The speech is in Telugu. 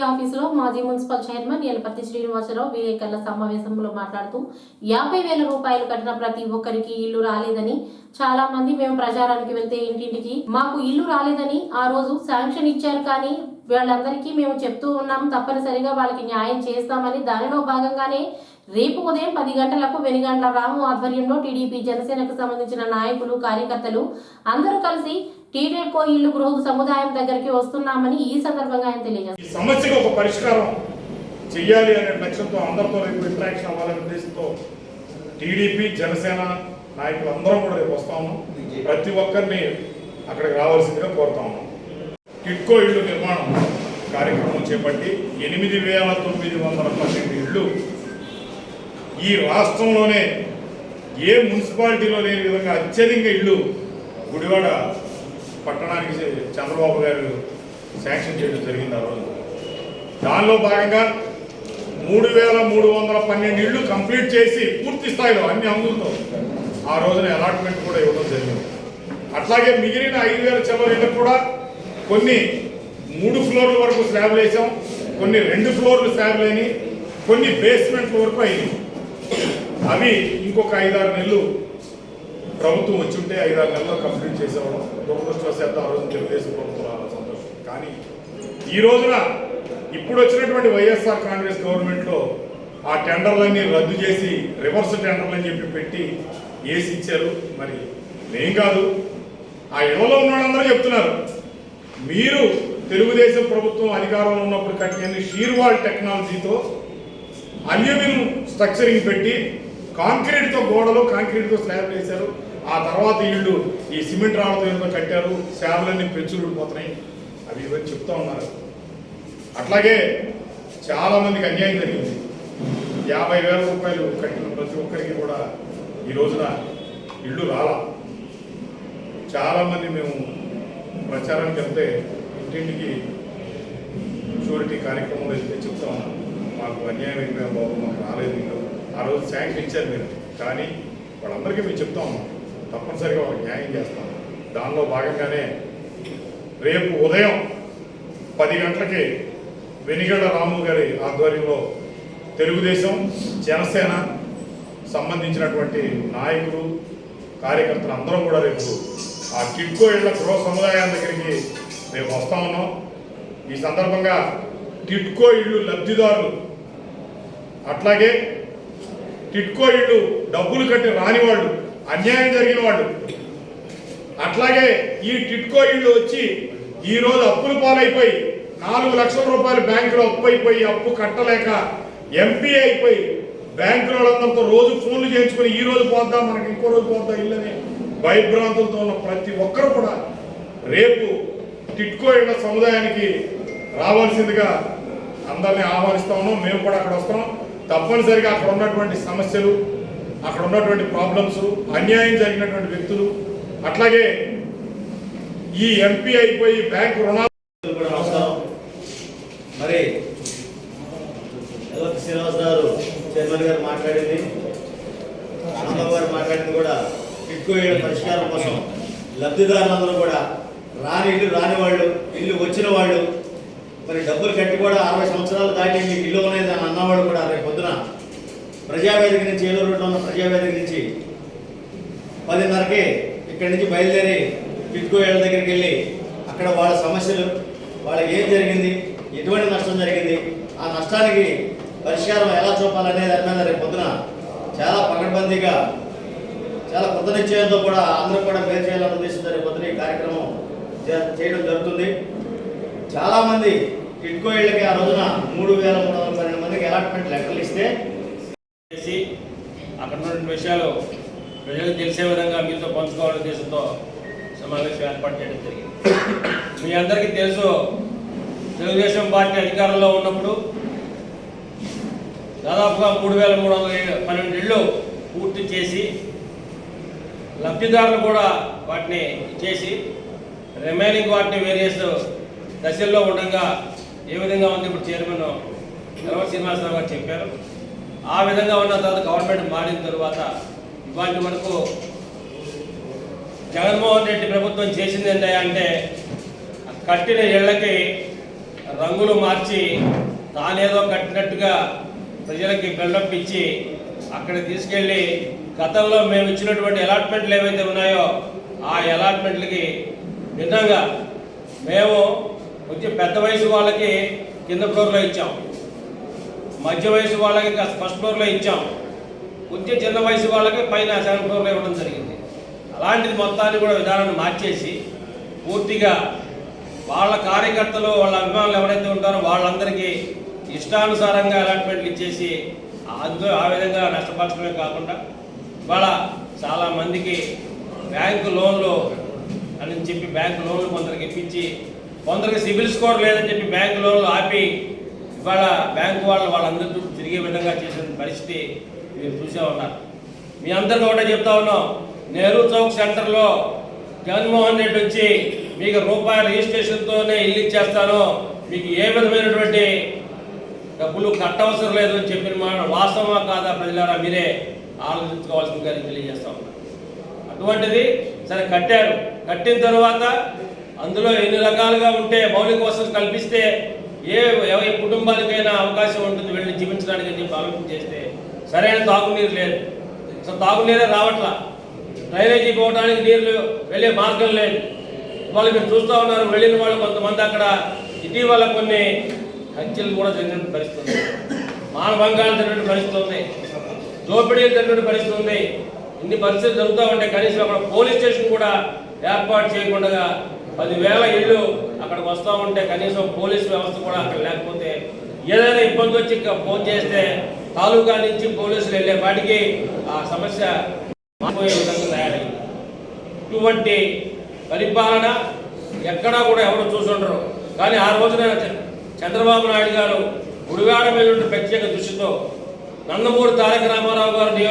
పార్టీ ఆఫీసులో మాజీ మున్సిపల్ చైర్మన్ ఎలపర్తి శ్రీనివాసరావు విలేకరుల సమావేశంలో మాట్లాడుతూ యాభై వేల రూపాయలు కట్టిన ప్రతి ఒక్కరికి ఇల్లు రాలేదని చాలా మంది మేము ప్రచారానికి వెళ్తే ఇంటింటికి మాకు ఇల్లు రాలేదని ఆ రోజు శాంక్షన్ ఇచ్చారు కానీ వాళ్ళందరికీ మేము చెప్తూ ఉన్నాం తప్పనిసరిగా వాళ్ళకి న్యాయం చేస్తామని దానిలో భాగంగానే రేపు ఉదయం పది గంటలకు వెనుగండ్ల రాము ఆధ్వర్యంలో టీడీపీ జనసేనకు సంబంధించిన నాయకులు కార్యకర్తలు అందరూ కలిసి టీడెడ్కో ఇల్లు గృహ సముదాయం దగ్గరికి వస్తున్నామని ఈ సందర్భంగా ఆయన తెలియజేస్తారు సమస్యకు ఒక పరిష్కారం చెయ్యాలి అనే లక్ష్యంతో అందరితో రేపు ఇంటరాక్షన్ అవ్వాలనే ఉద్దేశంతో టీడీపీ జనసేన నాయకులు అందరం కూడా రేపు వస్తాము ప్రతి ఒక్కరిని అక్కడికి రావాల్సిందిగా కోరుతా ఉన్నాం. టిట్కో ఇల్లు నిర్మాణం కార్యక్రమం చేపట్టి ఎనిమిది వేల తొమ్మిది వందల పన్నెండు ఇళ్ళు ఈ రాష్ట్రంలోనే ఏ మున్సిపాలిటీలో లేని విధంగా అత్యధిక ఇళ్ళు గుడివాడ పట్టణానికి చంద్రబాబు గారు శాంక్షన్ చేయడం జరిగింది ఆ రోజు. దానిలో భాగంగా మూడు వేల మూడు వందల పన్నెండు ఇళ్ళు కంప్లీట్ చేసి పూర్తి స్థాయిలో అన్ని అంగులతో ఆ రోజున అలాట్మెంట్ కూడా ఇవ్వడం జరిగింది. అట్లాగే మిగిలిన ఐదు వేల చిల్లర ఇళ్ళకు కూడా కొన్ని మూడు ఫ్లోర్ల వరకు స్లాబ్లు వేసాం కొన్ని రెండు ఫ్లోర్లు స్లాబ్లు అయినాయి కొన్ని బేస్మెంట్ వరకు అయినాయి. అవి ఇంకొక ఐదారు నెలలు ప్రభుత్వం వచ్చి ఉంటే ఐదారు నెలల్లో కంప్లీట్ చేసేవాళ్ళం. దురదృష్టవశాత్తు ఆ రోజు తెలుగుదేశం ప్రభుత్వం రావాలి సంతోషం. కానీ ఈ రోజున ఇప్పుడు వచ్చినటువంటి వైఎస్ఆర్ కాంగ్రెస్ గవర్నమెంట్లో ఆ టెండర్లన్నీ రద్దు చేసి రివర్స్ టెండర్లు అని చెప్పి పెట్టి వేసి ఇచ్చారు. మరి నేను కాదు ఆ ఇళ్ళలో ఉన్నవాళ్ళందరూ చెప్తున్నారు. మీరు తెలుగుదేశం ప్రభుత్వం అధికారంలో ఉన్నప్పుడు కట్టిన షీర్వాల్ టెక్నాలజీతో అల్యూమినియం స్ట్రక్చరింగ్ పెట్టి కాంక్రీట్తో గోడలు కాంక్రీట్తో స్లాబ్ వేశారు. ఆ తర్వాత ఇళ్ళు ఈ సిమెంట్ రాళ్ళతో ఏదో కట్టారు. స్లాబ్లన్నీ పెంచులు ఉండిపోతున్నాయి అవి ఇవన్నీ చెప్తా ఉన్నారు. అట్లాగే చాలా మందికి అన్యాయం జరిగింది. యాభై వేల రూపాయలు కట్టిన ప్రతి ఒక్కరికి కూడా ఈ రోజున ఇళ్ళు రాలా. చాలామంది మేము ప్రచారానికి వెళ్తే ఇంటింటికి షూరిటీ కార్యక్రమంలో వెళ్తే చెప్తా ఉన్నాం మాకు అన్యాయం అయిపోయాం బాబు మాకు రాలేదు ఇల్లు. ఆ రోజు శాంక్షన్ ఇచ్చారు మీరు. కానీ వాళ్ళందరికీ మేము చెప్తా ఉన్నాం తప్పనిసరిగా వాళ్ళకి న్యాయం చేస్తాం. దానిలో భాగంగానే రేపు ఉదయం పది గంటలకి వెనిగడ రాము గారి ఆధ్వర్యంలో తెలుగుదేశం జనసేన సంబంధించినటువంటి నాయకులు కార్యకర్తలు అందరం కూడా రేపు ఆ కిడ్కో ఇళ్ళ గృహ సముదాయాల దగ్గరికి రేపు వస్తా ఉన్నాం. ఈ సందర్భంగా టిట్కో ఇళ్ళు లబ్ధిదారులు అట్లాగే టిట్కో ఇళ్ళు డబ్బులు కట్టి రాని వాళ్ళు అన్యాయం జరిగిన వాళ్ళు అట్లాగే ఈ టిట్కో ఇళ్ళు వచ్చి ఈరోజు అప్పులు పాలైపోయి నాలుగు లక్షల రూపాయలు బ్యాంకులో అప్పు అయిపోయి అప్పు కట్టలేక ఎంపీ అయిపోయి బ్యాంకుల వాళ్ళందరితో రోజు ఫోన్లు చేయించుకుని ఈ రోజు పోద్దాం మనకి ఇంకో రోజు పోద్దాం ఇల్లని భయభ్రాంతులతో ఉన్న ప్రతి ఒక్కరు కూడా రేపు టిట్కో ఇళ్ళ సముదాయానికి రావాల్సిందిగా అందరినీ ఆహ్వానిస్తా ఉన్నాం. మేము కూడా అక్కడ వస్తాం తప్పనిసరిగా అక్కడ ఉన్నటువంటి సమస్యలు అక్కడ ఉన్నటువంటి ప్రాబ్లమ్స్ అన్యాయం జరిగినటువంటి వ్యక్తులు అట్లాగే ఈ ఎంపీ అయిపోయి బ్యాంక్ రుణాలు కూడా నమస్కారం మరి శ్రీనివాస్ గారు చైర్మన్ గారు మాట్లాడింది. రాంబాబు గారు మాట్లాడింది కూడా టిట్కో పరిష్కారం కోసం. లబ్ధిదారులందరూ కూడా రాని ఇల్లు రాని వాళ్ళు ఇల్లు వచ్చిన వాళ్ళు మరి డబ్బులు కట్టి కూడా అరవై సంవత్సరాలు దాటి మీకు ఇల్లు అనేది అని అన్నవాడు కూడా రేపు పొద్దున ప్రజావేదిక నుంచి ఏలూరు రోడ్లో ఉన్న ప్రజావేదిక నుంచి పదిన్నరకి ఇక్కడి నుంచి బయలుదేరి టిట్కో దగ్గరికి వెళ్ళి అక్కడ వాళ్ళ సమస్యలు వాళ్ళకి ఏం జరిగింది ఎటువంటి నష్టం జరిగింది ఆ నష్టానికి పరిష్కారం ఎలా చూపాలనే దాని మీద రేపు పొద్దున చాలా పకడ్బందీగా చాలా కొత్త నిశ్చయంతో కూడా అందరూ కూడా మేలు చేయాలన్న ఉద్దేశంతో రేపు పొద్దున ఈ కార్యక్రమం చేయడం జరుగుతుంది. చాలామంది టిట్కో ఇళ్ళకి ఆ రోజున మూడు వేల మూడు వందల పన్నెండు మందికి అలాట్మెంట్ లెక్కలు ఇస్తే చేసి అక్కడ ఉన్నటువంటి విషయాలు ప్రజలకు తెలిసే విధంగా మీతో పంచుకోవాలనే ఉద్దేశంతో సమావేశం ఏర్పాటు చేయడం జరిగింది. మీ అందరికీ తెలుసు తెలుగుదేశం పార్టీ అధికారంలో ఉన్నప్పుడు దాదాపుగా మూడు వేల మూడు వందల పన్నెండు ఇళ్ళు పూర్తి చేసి లబ్ధిదారులు కూడా వాటిని చేసి రిమైనింగ్ వాటిని వేరియస్ దశల్లో ఉండగా ఏ విధంగా ఉంది ఇప్పుడు చైర్మన్ ఎలవ శ్రీనివాసరావు గారు చెప్పారు. ఆ విధంగా ఉన్న తర్వాత గవర్నమెంట్ మారిన తర్వాత ఇవాటి వరకు జగన్మోహన్ రెడ్డి ప్రభుత్వం చేసింది ఏంటంటే అంటే కట్టిన ఇళ్ళకి రంగులు మార్చి తానేదో కట్టినట్టుగా ప్రజలకి బిల్డప్ ఇచ్చి అక్కడ తీసుకెళ్ళి గతంలో మేము ఇచ్చినటువంటి అలాట్మెంట్లు ఏవైతే ఉన్నాయో ఆ అలాట్మెంట్లకి భిన్నంగా మేము కొంచెం పెద్ద వయసు వాళ్ళకి కింద ఫ్లోర్లో ఇచ్చాం. మధ్య వయసు వాళ్ళకి ఫస్ట్ ఫ్లోర్లో ఇచ్చాం. కొంచెం చిన్న వయసు వాళ్ళకి పైన సెకండ్ ఫ్లోర్లో ఇవ్వడం జరిగింది. అలాంటిది మొత్తాన్ని కూడా విధానాన్ని మార్చేసి పూర్తిగా వాళ్ళ కార్యకర్తలు వాళ్ళ అభిమానులు ఎవరైతే ఉంటారో వాళ్ళందరికీ ఇష్టానుసారంగా అలాట్మెంట్లు ఇచ్చేసి అందులో ఆ విధంగా నష్టపరచడమే కాకుండా ఇవాళ చాలా మందికి బ్యాంకు లోన్లు అని చెప్పి బ్యాంకు లోన్లు కొందరికి ఇప్పించి కొందరికి సిబిల్ స్కోర్ లేదని చెప్పి బ్యాంక్ లోన్లు ఆపి ఇవాళ బ్యాంకు వాళ్ళు వాళ్ళందరి చుట్టూ తిరిగే విధంగా చేసిన పరిస్థితి మీరు చూసే ఉన్నారు. మీ అందరికీ ఒకటే చెప్తా ఉన్నాం. నెహ్రూ చౌక్ సెంటర్లో జగన్మోహన్ రెడ్డి వచ్చి మీకు రూపాయల రిజిస్ట్రేషన్తోనే ఇల్లు ఇచ్చేస్తాను. మీకు ఏ విధమైనటువంటి డబ్బులు కట్టవసరం లేదు అని చెప్పిన మాట వాస్తవమా కాదా ప్రజలారా? మీరే ఆలోచించుకోవాల్సిందిగా తెలియజేస్తా ఉన్నారు అటువంటిది సరే కట్టారు. కట్టిన తర్వాత అందులో ఎన్ని రకాలుగా ఉంటే మౌలిక వసతులు కల్పిస్తే ఏ ఏ కుటుంబానికైనా అవకాశం ఉంటుంది వెళ్ళి జీవించడానికి అని చెప్పి ఆలోచన చేస్తే సరైన తాగునీరు లేదు. సో తాగునీరే రావట్లా. డ్రైనేజీ పోవడానికి నీళ్ళు వెళ్ళే మార్గం లేదు. వాళ్ళు మీరు చూస్తూ ఉన్నారు వెళ్ళిన వాళ్ళు కొంతమంది అక్కడ ఇటీవల కొన్ని హత్యలు కూడా జరిగిన పరిస్థితి ఉంది మానభంగాలు జరిగిన పరిస్థితి ఉంది దోపిడీలు జరిగిన పరిస్థితి ఉంది ఇన్ని పరిస్థితులు జరుగుతూ ఉంటే కనీసం అక్కడ పోలీస్ స్టేషన్ కూడా ఏర్పాటు చేయకుండా పదివేల ఇళ్ళు అక్కడికి వస్తూ ఉంటే కనీసం పోలీస్ వ్యవస్థ కూడా అక్కడ లేకపోతే ఏదైనా ఇబ్బంది వచ్చి ఫోన్ చేస్తే తాలూకా నుంచి పోలీసులు వెళ్ళే వాటికి ఆ సమస్య మారిపోయే విధంగా తయారైంది. ఇటువంటి పరిపాలన ఎక్కడా కూడా ఎవరు చూసుండరు. కానీ ఆ రోజున చంద్రబాబు నాయుడు గారు గుడివాడ మీద ప్రత్యేక దృష్టితో నందమూరి తారక రామారావు గారు